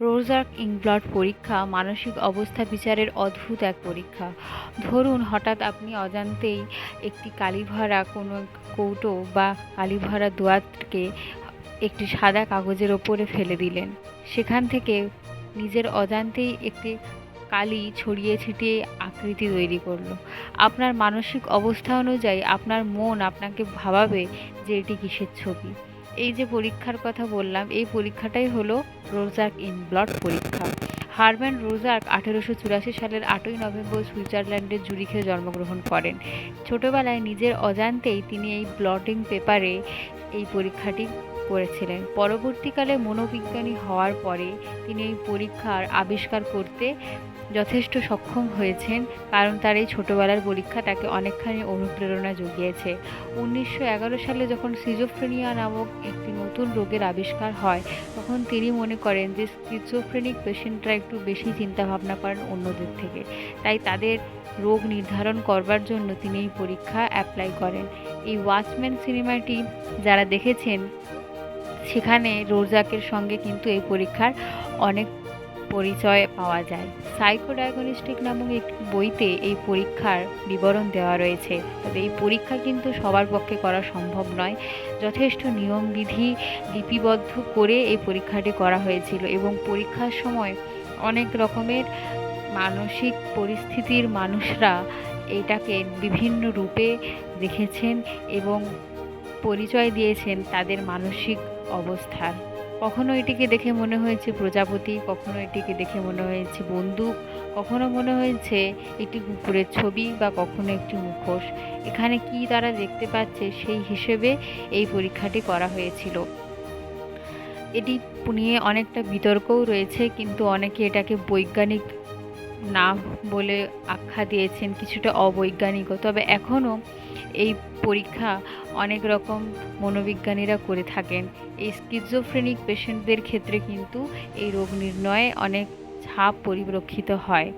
রোজার্ক ইংব্লড পরীক্ষা, মানসিক অবস্থা বিচারের অদ্ভুত এক পরীক্ষা। ধরুন, হঠাৎ আপনি অজান্তেই একটি কালিভরা কোনো কৌটো বা কালিভরা দোয়াতকে একটি সাদা কাগজের ওপরে ফেলে দিলেন। সেখান থেকে নিজের অজান্তেই একটি কালি ছড়িয়ে ছিটিয়ে আকৃতি তৈরি করল। আপনার মানসিক অবস্থা অনুযায়ী আপনার মন আপনাকে ভাবাবে যে এটি কিসের ছবি। এই যে পরীক্ষার কথা বললাম, এই পরীক্ষাটাই হলো রোজার্ক ইন ব্লড পরীক্ষা। হারম্যান রোজার্ক আঠেরোশো চুরাশি সালের আটই নভেম্বর সুইজারল্যান্ডের জুরিখে জন্মগ্রহণ করেন। ছোটবেলায় নিজের অজান্তেই তিনি এই ব্লটিং পেপারে এই পরীক্ষাটি করেছিলেন। পরবর্তীকালে মনোবিজ্ঞানী হওয়ার পরে তিনি এই পরীক্ষার আবিষ্কার করতে যথেষ্ট সক্ষম হয়েছেন, কারণ তার এই ছোটোবেলার পরীক্ষা তাকে অনেকখানি অনুপ্রেরণা জুগিয়েছে। উনিশশো এগারো সালে যখন সিজোফ্রেনিয়া নামক একটি নতুন রোগের আবিষ্কার হয়, তখন তিনি মনে করেন যে সিজোফ্রেনিক পেশেন্টরা একটু বেশি চিন্তাভাবনা করেন অন্যদের থেকে। তাই তাদের রোগ নির্ধারণ করবার জন্য তিনি এই পরীক্ষা অ্যাপ্লাই করেন। এই ওয়াচম্যান সিনেমাটি যারা দেখেছেন সেখানে রোজাকের সঙ্গে কিন্তু এই পরীক্ষার অনেক পরিচয় পাওয়া যায়। সাইকোডায়াগনস্টিক নামক একটি বইতে এই পরীক্ষার বিবরণ দেওয়া রয়েছে। তবে এই পরীক্ষা কিন্তু সবার পক্ষে করা সম্ভব নয়। যথেষ্ট নিয়মবিধি লিপিবদ্ধ করে এই পরীক্ষাটি করা হয়েছিল এবং পরীক্ষার সময় অনেক রকমের মানসিক পরিস্থিতির মানুষরা এটাকে বিভিন্ন রূপে দেখেছেন এবং পরিচয় দিয়েছেন তাদের মানসিক অবস্থার। কখনো এটিকে দেখে মনে হয়েছে প্রজাপতি, কখনো এটিকে দেখে মনে হয়েছে বন্দুক, কখনো মনে হয়েছে একটি কুকুরের ছবি বা কখনো একটি মুখোশ। এখানে কি তারা দেখতে পাচ্ছে সেই হিসেবে এই পরীক্ষাটি করা হয়েছিল। এটি নিয়ে অনেকটা বিতর্কও রয়েছে, কিন্তু অনেকে এটাকে বৈজ্ঞানিক না বলে আখ্যা দিয়েছেন, কিছুটা অবৈজ্ঞানিকও। তবে এখনও এই পরীক্ষা অনেক রকম মনোবিজ্ঞানীরা করে থাকেন। এই স্কিজোফ্রেনিক পেশেন্টদের ক্ষেত্রে কিন্তু এই রোগ নির্ণয়ে অনেক ছাপ পরিলক্ষিত হয়।